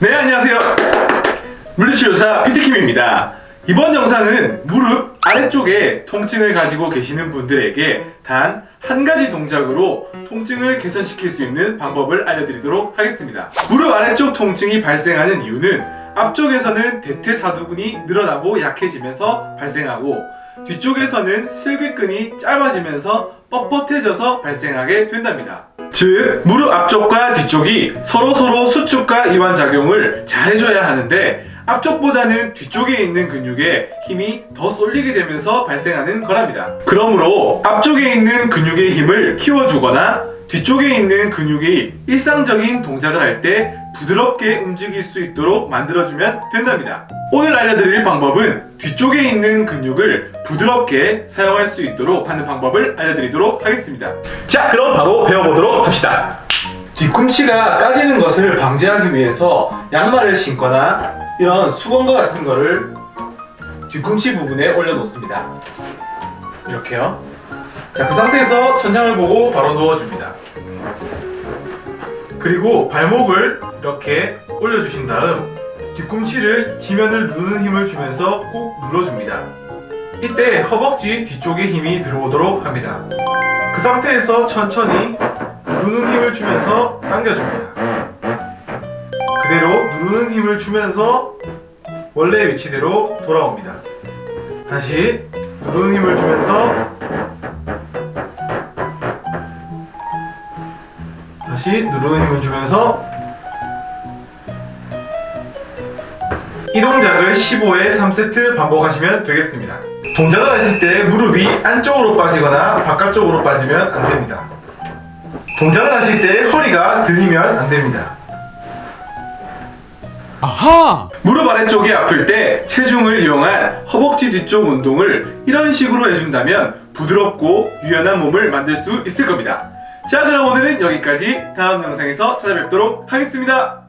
네 안녕하세요. 물리치료사 피트킴입니다. 이번 영상은 무릎 아래쪽에 통증을 가지고 계시는 분들에게 단 한 가지 동작으로 통증을 개선시킬 수 있는 방법을 알려드리도록 하겠습니다. 무릎 아래쪽 통증이 발생하는 이유는 앞쪽에서는 대퇴사두근이 늘어나고 약해지면서 발생하고 뒤쪽에서는 슬개근이 짧아지면서 뻣뻣해져서 발생하게 된답니다. 즉, 무릎 앞쪽과 이완 작용을 잘 해줘야 하는데 앞쪽보다는 뒤쪽에 있는 근육에 힘이 더 쏠리게 되면서 발생하는 거랍니다. 그러므로 앞쪽에 있는 근육의 힘을 키워주거나 뒤쪽에 있는 근육이 일상적인 동작을 할 때 부드럽게 움직일 수 있도록 만들어주면 된답니다. 오늘 알려드릴 방법은 뒤쪽에 있는 근육을 부드럽게 사용할 수 있도록 하는 방법을 알려드리도록 하겠습니다. 자, 그럼 바로 배워보도록 합시다. 뒤꿈치가 까지는 것을 방지하기 위해서 양말을 신거나 이런 수건과 같은 거를 뒤꿈치 부분에 올려놓습니다. 이렇게요. 자, 그 상태에서 천장을 보고 바로 누워줍니다. 그리고 발목을 이렇게 올려주신 다음 뒤꿈치를 지면을 누르는 힘을 주면서 꼭 눌러줍니다. 이때 허벅지 뒤쪽에 힘이 들어오도록 합니다. 그 상태에서 천천히 누르는 힘을 주면서 당겨줍니다. 그대로 누르는 힘을 주면서 원래 위치대로 돌아옵니다. 다시 누르는 힘을 주면서 다시 누르는 힘을 주면서 이 동작을 15에 3세트 반복하시면 되겠습니다. 동작을 하실 때 무릎이 안쪽으로 빠지거나 바깥쪽으로 빠지면 안 됩니다. 동작을 하실 때 허리가 들리면 안 됩니다. 아하! 무릎 아래쪽이 아플 때 체중을 이용한 허벅지 뒤쪽 운동을 이런 식으로 해준다면 부드럽고 유연한 몸을 만들 수 있을 겁니다. 자 그럼 오늘은 여기까지 다음 영상에서 찾아뵙도록 하겠습니다.